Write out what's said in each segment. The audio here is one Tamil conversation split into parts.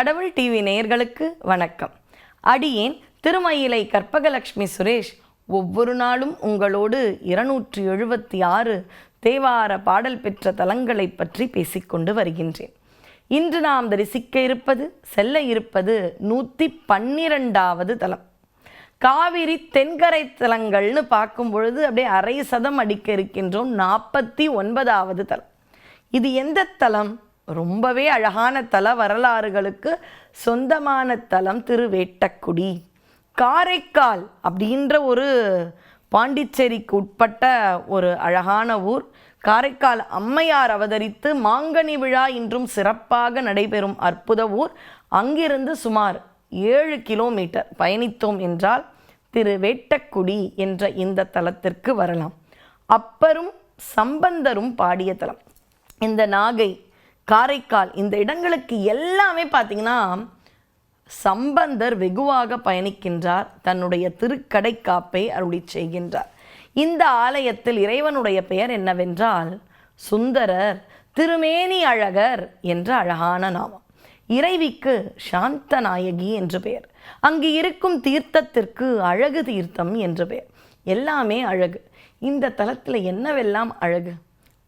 கடவுள் டிவி நேயர்களுக்கு வணக்கம். அடியேன் திருமயிலை கற்பகலட்சுமி சுரேஷ் ஒவ்வொரு நாளும் உங்களோடு இருநூற்றி எழுபத்தி ஆறு தேவார பாடல் பெற்ற தலங்களை பற்றி பேசிக்கொண்டு வருகின்றேன். இன்று நாம் தரிசிக்க இருப்பது செல்ல இருப்பது நூற்றி பன்னிரெண்டாவது தலம். காவிரி தென்கரை தலங்கள்னு பார்க்கும் பொழுது அப்படியே அரை சதம் அடிக்க இருக்கின்றோம் நாற்பத்தி ஒன்பதாவது தலம். இது எந்த தலம்? ரொம்பவே அழகான தல வரலாறுகளுக்கு சொந்தமான தலம் திருவேட்டக்குடி. காரைக்கால் அப்படின்ற ஒரு பாண்டிச்சேரிக்கு உட்பட்ட ஒரு அழகான ஊர். காரைக்கால் அம்மையார் அவதரித்து மாங்கனி விழா இன்றும் சிறப்பாக நடைபெறும் அற்புத ஊர். அங்கிருந்து சுமார் ஏழு கிலோமீட்டர் பயணித்தோம் என்றால் திரு வேட்டக்குடி என்ற இந்த தலத்திற்கு வரலாம். அப்பரும் சம்பந்தரும் பாடிய தலம். இந்த நாகை காரைக்கால் இந்த இடங்களுக்கு எல்லாமே பார்த்தீங்கன்னா சம்பந்தர் வெகுவாக பயணிக்கின்றார். தன்னுடைய திருக்கடை காப்பை அருளி செய்கின்றார். இந்த ஆலயத்தில் இறைவனுடைய பெயர் என்னவென்றால் சுந்தரர் திருமேனி அழகர் என்ற அழகான நாமம். இறைவிக்கு சாந்த நாயகி என்று பெயர். அங்கு இருக்கும் தீர்த்தத்திற்கு அழகு தீர்த்தம் என்று பெயர். எல்லாமே அழகு. இந்த தலத்தில் என்னவெல்லாம் அழகு?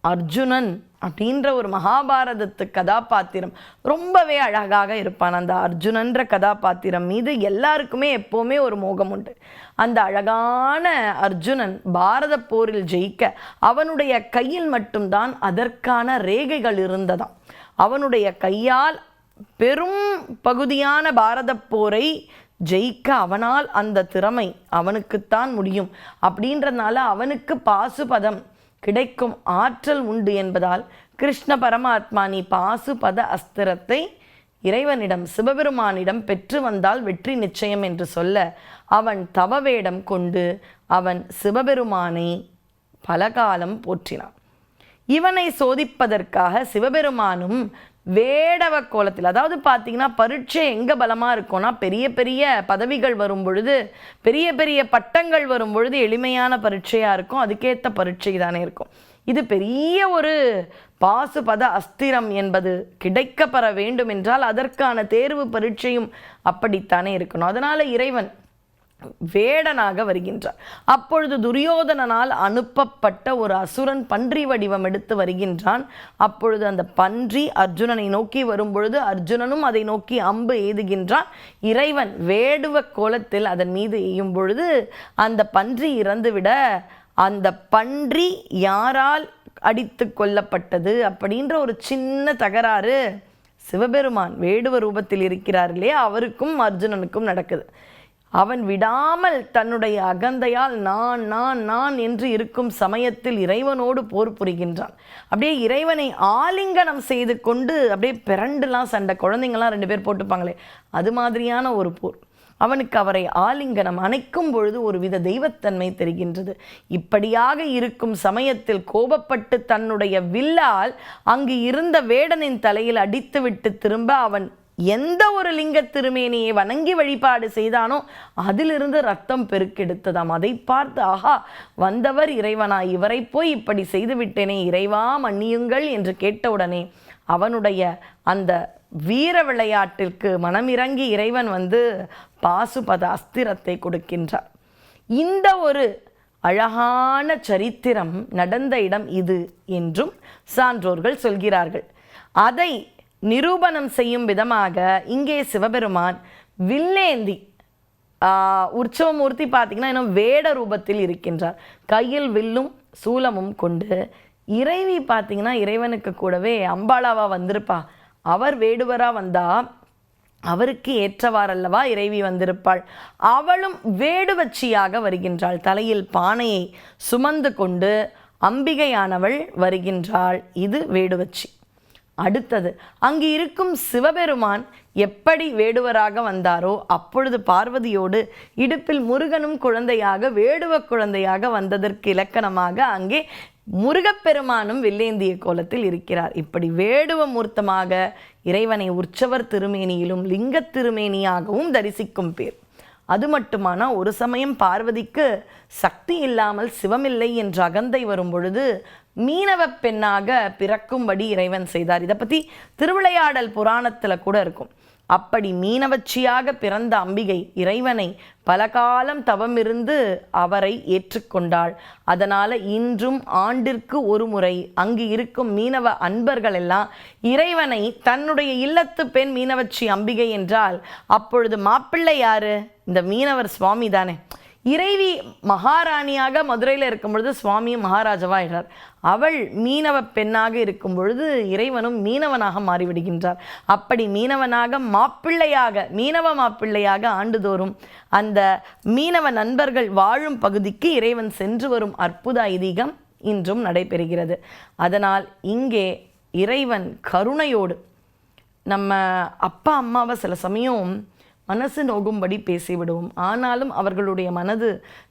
அர்ஜுனன் அப்படின்ற ஒரு மகாபாரதத்து கதாபாத்திரம் ரொம்பவே அழகாக இருப்பான். அந்த அர்ஜுனன்ற கதாபாத்திரம் மீது எல்லாருக்குமே எப்போவுமே ஒரு மோகம் உண்டு. அந்த அழகான அர்ஜுனன் பாரத போரில் ஜெயிக்க அவனுடைய கையில் மட்டும்தான் அதற்கான ரேகைகள் இருந்ததாம். அவனுடைய கையால் பெரும் பகுதியான பாரத போரை ஜெயிக்க அவனால் அந்த திறமை அவனுக்குத்தான் முடியும். அப்படின்றதுனால அவனுக்கு பாசுபதம் கிடைக்கும் ஆற்றல் உண்டு என்பதால் கிருஷ்ண பரமாத்மா நீ பாசுபத அஸ்திரத்தை இறைவனிடம் சிவபெருமானிடம் பெற்று வந்தால் வெற்றி நிச்சயம் என்று சொல்ல அவன் தவவேடம் கொண்டு அவன் சிவபெருமானை பலகாலம் போற்றினான். இவனை சோதிப்பதற்காக சிவபெருமானும் வேடவ கோலத்தில் அதாவது பார்த்தீங்கன்னா பரீட்சை எங்கே பலமாக இருக்கும்னா பெரிய பெரிய பதவிகள் வரும் பொழுது பெரிய பெரிய பட்டங்கள் வரும் பொழுது எளிமையான பரீட்சையாக இருக்கும் அதுக்கேற்ற பரீட்சை தானே இருக்கும். இது பெரிய ஒரு பாசுபத அஸ்திரம் என்பது கிடைக்கப்பெற வேண்டும் என்றால் அதற்கான தேர்வு பரீட்சையும் அப்படித்தானே இருக்கணும். அதனால் இறைவன் வேடனாக வருகின்றார். அப்பொழுது துரியோதனனால் அனுப்பப்பட்ட ஒரு அசுரன் பன்றி வடிவம் எடுத்து வருகின்றான். அப்பொழுது அந்த பன்றி அர்ஜுனனை நோக்கி வரும்பொழுது அர்ஜுனனும் அதை நோக்கி அம்பு எய்துகின்றான். இறைவன் வேடுவ கோலத்தில் அதன் மீது எய்யும் பொழுது அந்த பன்றி இறந்துவிட அந்த பன்றி யாரால் அடித்து கொல்லப்பட்டது அப்படின்ற ஒரு சின்ன தகராறு சிவபெருமான் வேடுவ ரூபத்தில் இருக்கிறார் இல்லையா? அவருக்கும் அர்ஜுனனுக்கும் நடக்குது. அவன் விடாமல் தன்னுடைய அகந்தையால் நான் நான் நான் என்று இருக்கும் சமயத்தில் இறைவனோடு போர் புரிகின்றான். அப்படியே இறைவனை ஆலிங்கனம் செய்து கொண்டு அப்படியே பிறண்டுலாம் சண்டை குழந்தைங்களாம் ரெண்டு பேர் போட்டுப்பாங்களே அது மாதிரியான ஒரு போர். அவனுக்கு அவரை ஆலிங்கனம் அணைக்கும் பொழுது ஒரு வித தெய்வத்தன்மை தெரிகின்றது. இப்படியாக இருக்கும் சமயத்தில் கோபப்பட்டு தன்னுடைய வில்லால் அங்கு இருந்த வேடனின் தலையில் அடித்துவிட்டு திரும்ப அவன் எந்த ஒரு லிங்க திருமேனியை வணங்கி வழிபாடு செய்தானோ அதிலிருந்து ரத்தம் பெருக்கெடுத்ததாம். அதை பார்த்து ஆஹா வந்தவர் இறைவனா இவரை போய் இப்படி செய்து விட்டேனே இறைவா மன்னியுங்கள் என்று கேட்டவுடனே அவனுடைய அந்த வீர விளையாட்டிற்கு மனமிறங்கி இறைவன் வந்து பாசுபத அஸ்திரத்தை கொடுக்கின்றார். இந்த ஒரு அழகான சரித்திரம் நடந்த இடம் இது என்றும் சான்றோர்கள் சொல்கிறார்கள். அதை நிரூபணம் செய்யும் விதமாக இங்கே சிவபெருமான் வில்லேந்தி உற்சவமூர்த்தி பார்த்தீங்கன்னா இன்னும் வேட ரூபத்தில் இருக்கின்றார். கையில் வில்லும் சூலமும் கொண்டு இறைவி பார்த்திங்கன்னா இறைவனுக்கு கூடவே அம்பாளாவாக வந்திருப்பா. அவர் வேடுவராக வந்தா அவருக்கு ஏற்றவாறல்லவா இறைவி வந்திருப்பாள். அவளும் வேடுவச்சியாக வருகின்றாள். தலையில் பானையை சுமந்து கொண்டு அம்பிகையானவள் வருகின்றாள். இது வேடுவச்சி. அடுத்தது அங்கு இருக்கும் சிவபெருமான் எப்படி வேடுவராக வந்தாரோ அப்பொழுது பார்வதியோடு இடுப்பில் முருகனும் குழந்தையாக வேடுவ குழந்தையாக வந்ததற்கு இலக்கணமாக அங்கே முருகப்பெருமானும் வில்லேந்திய கோலத்தில் இருக்கிறார். இப்படி வேடுவ மூர்த்தமாக இறைவனை உற்சவர் திருமேனியிலும் லிங்கத் திருமேனியாகவும் தரிசிக்கும் பேர். அது மட்டுமானா ஒரு சமயம் பார்வதிக்கு சக்தி இல்லாமல் சிவமில்லை என்ற அகந்தை வரும் பொழுது மீனவ பெண்ணாக பிறக்கும்படி இறைவன் செய்தார். இதை பற்றி திருவிளையாடல் புராணத்தில் கூட இருக்கும். அப்படி மீனவச்சியாக பிறந்த அம்பிகை இறைவனை பல காலம் தவமிருந்து அவரை ஏற்றுக்கொண்டாள். அதனால் இன்றும் ஆண்டிற்கு ஒரு முறை அங்கு இருக்கும் மீனவ அன்பர்கள் எல்லாம் இறைவனை தன்னுடைய இல்லத்து பெண் மீனவச்சி அம்பிகை என்றால் அப்பொழுது மாப்பிள்ளை யாரு? இந்த மீனவர் சுவாமி தானே இறைவி மகாராணியாக மதுரையில் இருக்கும் பொழுது சுவாமியும் மகாராஜாவாகிறார் அவள் மீனவ பெண்ணாக இருக்கும் பொழுது இறைவனும் மீனவனாக மாறிவிடுகின்றார். அப்படி மீனவனாக மாப்பிள்ளையாக மீனவ மாப்பிள்ளையாக ஆண்டுதோறும் அந்த மீனவ நண்பர்கள் வாழும் பகுதிக்கு இறைவன் சென்று வரும் அற்புத ஐதீகம் இன்றும் நடைபெறுகிறது. அதனால் இங்கே இறைவன் கருணையோடு நம்ம அப்பா அம்மாவை சில சமயம் மனசு நோகும்படி பேசிவிடுவோம். ஆனாலும் அவர்களுடைய மனது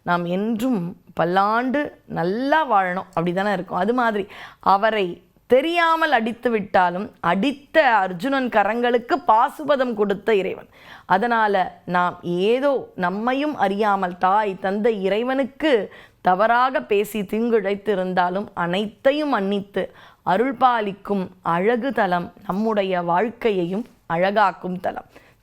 நாம் என்றும் பல்லாண்டு நல்லா வாழணும். அப்படி தானே இருக்கும். அது மாதிரி அவரை தெரியாமல் அடித்து விட்டாலும் அடித்த அர்ஜுனன் கரங்களுக்கு பாசுபதம் கொடுத்த இறைவன். அதனால் நாம் ஏதோ நம்மையும் அறியாமல் தாய் தந்தை இறைவனுக்கு தவறாக பேசி தீங்குழைத்திருந்தாலும் அனைத்தையும் மன்னித்து அருள்பாலிக்கும் அழகு தலம் நம்முடைய வாழ்க்கையையும் அழகாக்கும் தலம்.